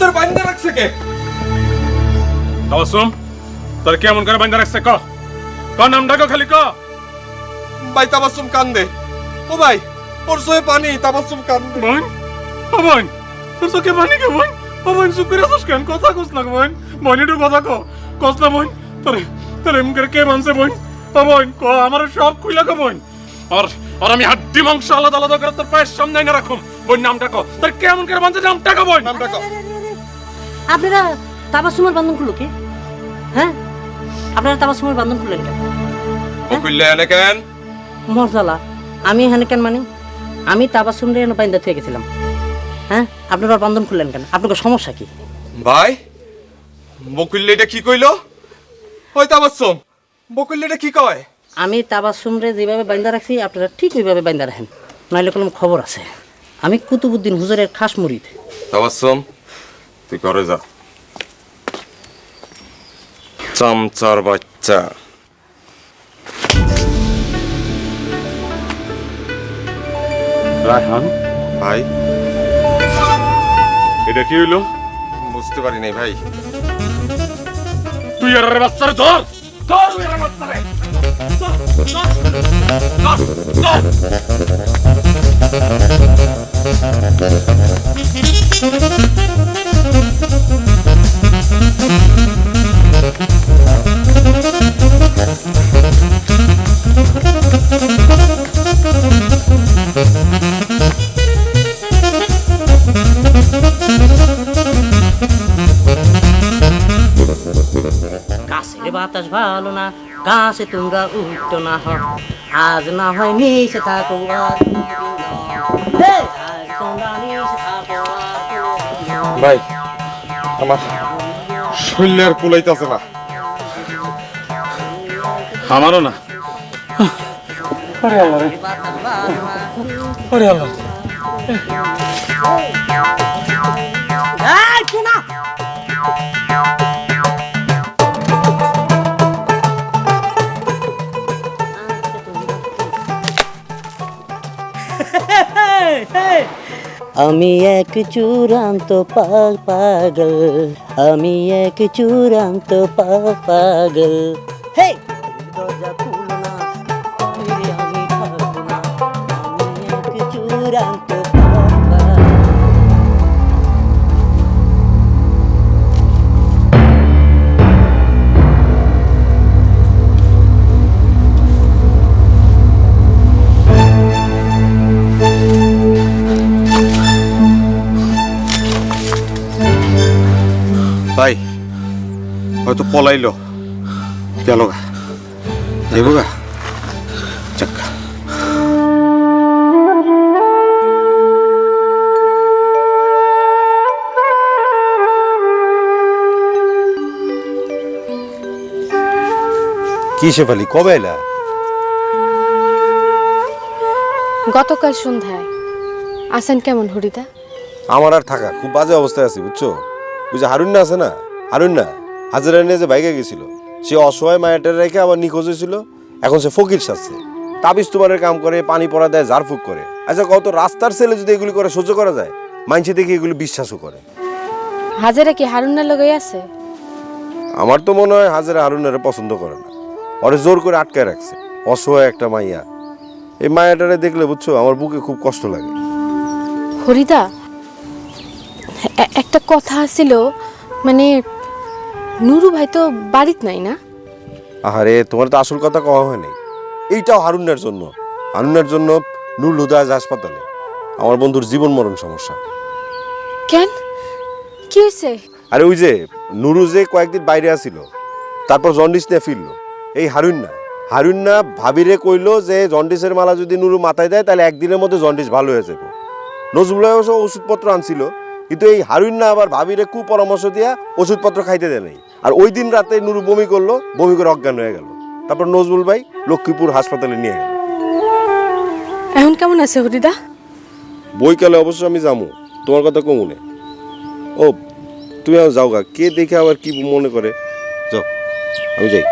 তোর বাইন্দা রাখছে কে? তাবাসুম তোর কেমন করে বান্ধা রাখছে ক? ক নামটা কো খালি ক। ভাই তাবাসুম কান্দে। ও ভাই ওর সয়ে পানি তাবাসুম কান্দে। বোন ও বোন তোর চোখে পানি কে বোন? ও বোন চুপ করে কেন? কথা কস না বোন বোন একটু কথা ক। কস না বোন তোর তোর এম করে কে মানছে বোন? ও বোন ক আমার সব খুইলা ক বোন। আর আর আমি হাড্ডি মাংস আলাদা আলাদা করে তোর পায়ের সামনে না রাখুম। বোন নামটা ক। তোর কেমন করে মানছে নামটা ক বোন? নামটা কও আপনারা তাবাসুমের বান্ধন খুললো কি? হ্যাঁ? আপনারা তাবাসুমের বান্ধন খুললেন কেন? ও কইলে এনে কেন? মরজালা আমি এখানে কেন মানে? আমি তাবাসুম রে এনে বাইন্দা থেকে গেছিলাম। হ্যাঁ? আপনারা বান্ধন খুললেন কেন? আপনার সমস্যা কি? ভাই বকুল্লে এটা কি কইলো? ওই তাবাসুম বকুল্লে এটা কি কয়? আমি তাবাসুম রে যেভাবে বাইন্দা রাখছি আপনারা ঠিক ওইভাবে বাইন্দা রাখেন। নাইলে কোনো খবর আছে। আমি কুতুবুদ্দিন হুজুরের খাস মুরিদ। তাবাসুম তুই করে যা চামচার বাচ্চা রায়হান ভাই এটা কি হইল? বুঝতে পারি নাই ভাই। তুই আর বাচ্চারে ধর! ধর ওই আর বাচ্চারে গাছের বাতাস ভালো না গাছে তোমরা উঠতো না হয় আজ না হয় মিশে থাকো আর আর ভাই আমার শরীরে আর কুলাইতেছে না। আমারও না। এই, আমি এক চূড়ান্ত পাগল। আমি এক চূড়ান্ত পাগল। হে দরজা খুলো আমি এক চূড়ান্ত হয়তো পলাইলো। গেল গা। যাইব গা। যাক। কি শেফালি কবে এলা? গতকাল সন্ধ্যায়। আছেন কেমন হরিদা? আমার আর থাকা খুব বাজে অবস্থায় আছি বুঝছ? ওই যে হারুন না আছে না? হারুন না? হাজারা নিয়ে যে বাইকে গেছিল সে অসহায় মায়াটের রেখে আবার নিখোঁজ হয়েছিল। এখন সে ফকির সাজছে তাবিজ তোমারের কাম করে পানি পড়া দেয় ঝাড়ফুক করে। আচ্ছা কত রাস্তার ছেলে যদি এগুলি করে সহ্য করা যায়? মাইনসে দেখে এগুলি বিশ্বাসও করে। হাজারা কি হারুন্নার লগেই আছে? আমার তো মনে হয় হাজারা হারুনারে পছন্দ করে না। ওরে জোর করে আটকায় রাখছে। অসহায় একটা মাইয়া। এই মায়াটারে দেখলে বুঝছ আমার বুকে খুব কষ্ট লাগে। হরিদা একটা কথা ছিল মানে নুরু ভাই তো বাড়িত নাই না? আহারে তোমার তো আসল কথা কওয়া হয় নাই এইটাও হারুনের জন্য। হারুনের জন্য নুর লুদাজ হাসপাতালে। আমার বন্ধুর জীবন মরণ সমস্যা। কেন? কি হয়েছে? আরে ওই যে নুরু যে কয়েকদিন বাইরে আসিল তারপর জন্ডিস নিয়ে ফিরলো। এই হারুন না। হারুন না ভাবিরে কইলো যে জন্ডিসের মালা যদি নুরু মাথায় দেয় তাহলে একদিনের মধ্যে জন্ডিস ভালো হয়ে যাবে। নজরুল ওষুধপত্র আনছিল কিন্তু এই হারুন না আবার ভাবিরে কুপরামর্শ দিয়া ওষুধপত্র খাইতে দেয় নাই। আর ওই দিন রাতে নুরু বমি করল বমি করে অজ্ঞান হয়ে গেল। তারপর নজরুল ভাই লক্ষ্মীপুর হাসপাতালে নিয়ে গেল। এখন কেমন আছে হরিদা? বইকালে অবশ্য আমি যামু তোমার কথা কমুনে। ও তুমি যাও গা। কে দেখে আবার কি মনে করে? যাও আমি যাই।